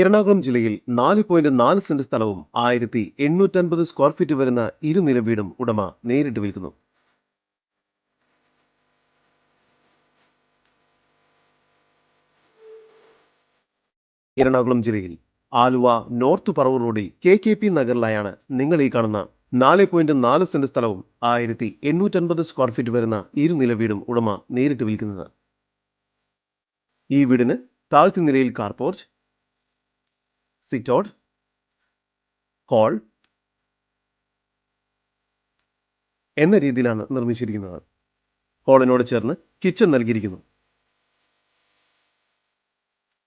എറണാകുളം ജില്ലയിൽ നാല് പോയിന്റ് നാല് സെന്റ് സ്ഥലവും ആയിരത്തി എണ്ണൂറ്റൻപത് സ്ക്വയർ ഫീറ്റ് വരുന്ന ഇരുനില വീടും ഉടമ നേരിട്ട് വിൽക്കുന്നു. എറണാകുളം ജില്ലയിൽ ആലുവ നോർത്ത് പറവൂർ റോഡിൽ കെ കെ പി നഗറിലായാണ് നിങ്ങൾ ഈ കാണുന്ന നാല് പോയിന്റ് നാല് സെന്റ് സ്ഥലവും ആയിരത്തി എണ്ണൂറ്റൻപത് സ്ക്വയർ ഫീറ്റ് വരുന്ന ഇരുനില വീടും ഉടമ നേരിട്ട് വിൽക്കുന്നത്. ഈ വീടിന് താഴ്ത്തി നിലയിൽ കാർ പോർച്ച് സിറ്റൗട്ട് ഹോൾ എന്ന രീതിയിലാണ് നിർമ്മിച്ചിരിക്കുന്നത്. ഹാളിനോട് ചേർന്ന് കിച്ചൺ നൽകിയിരിക്കുന്നു.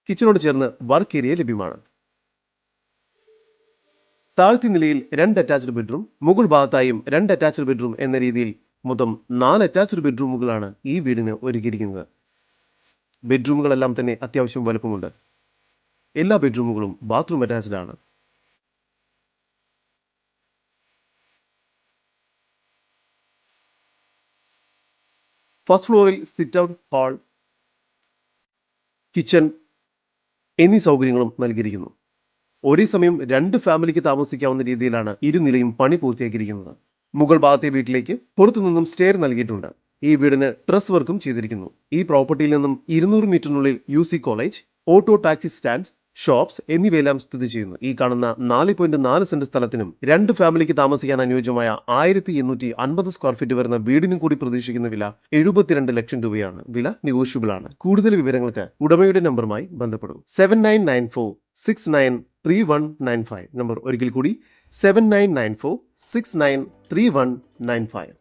കിച്ചണോട് ചേർന്ന് വർക്ക് ഏരിയ ലഭ്യമാണ്. താഴ്ത്തി നിലയിൽ രണ്ട് അറ്റാച്ച്ഡ് ബെഡ്റൂം മുകൾ ഭാഗത്തായും രണ്ട് അറ്റാച്ച്ഡ് ബെഡ്റൂം എന്ന രീതിയിൽ മൊത്തം നാല് അറ്റാച്ച്ഡ് ബെഡ്റൂമുകളാണ് ഈ വീടിന് ഒരുക്കിയിരിക്കുന്നത്. ബെഡ്റൂമുകളെല്ലാം തന്നെ അത്യാവശ്യം വലുപ്പമുണ്ട്. എല്ലാ ബെഡ്റൂമുകളും ബാത്റൂം അറ്റാച്ച്ഡ് ആണ്. ഫസ്റ്റ് ഫ്ലോറിൽ സിറ്റ് ഔട്ട് ഹാൾ കിച്ചൺ എന്നീ സൗകര്യങ്ങളും നൽകിയിരിക്കുന്നു. ഒരേ സമയം രണ്ട് ഫാമിലിക്ക് താമസിക്കാവുന്ന രീതിയിലാണ് ഇരുനിലയും പണി പൂർത്തിയാക്കിയിരിക്കുന്നത്. മുകൾ ഭാഗത്തെ വീട്ടിലേക്ക് പുറത്തുനിന്നും സ്റ്റെയർ നൽകിയിട്ടുണ്ട്. ഈ വീടിന് ഡ്രസ് വർക്കും ചെയ്തിരിക്കുന്നു. ഈ പ്രോപ്പർട്ടിയിൽ നിന്നും ഇരുന്നൂറ് മീറ്ററിനുള്ളിൽ U college auto taxi stands shops എന്നിവയെല്ലാം സ്ഥിതി ചെയ്യുന്നു. ഈ കാണുന്ന നാല് പോയിന്റ് നാല് സെന്റ് സ്ഥലത്തിനും രണ്ട് ഫാമിലിക്ക് താമസിക്കാൻ അനുയോജ്യമായ ആയിരത്തി എണ്ണൂറ്റി അൻപത് സ്ക്വയർ ഫീറ്റ് വരുന്ന വീടിനും കൂടി പ്രതീക്ഷിക്കുന്ന വില എഴുപത്തിരണ്ട് ലക്ഷം രൂപയാണ്. വില നെഗോഷ്യബിൾ ആണ് കൂടുതൽ വിവരങ്ങൾക്ക് ഉടമയുടെ നമ്പറുമായി ബന്ധപ്പെടും. Seven nine nine four six nine three one nine five number ഒരിക്കൽ കൂടി. Seven nine nine four six nine three one nine five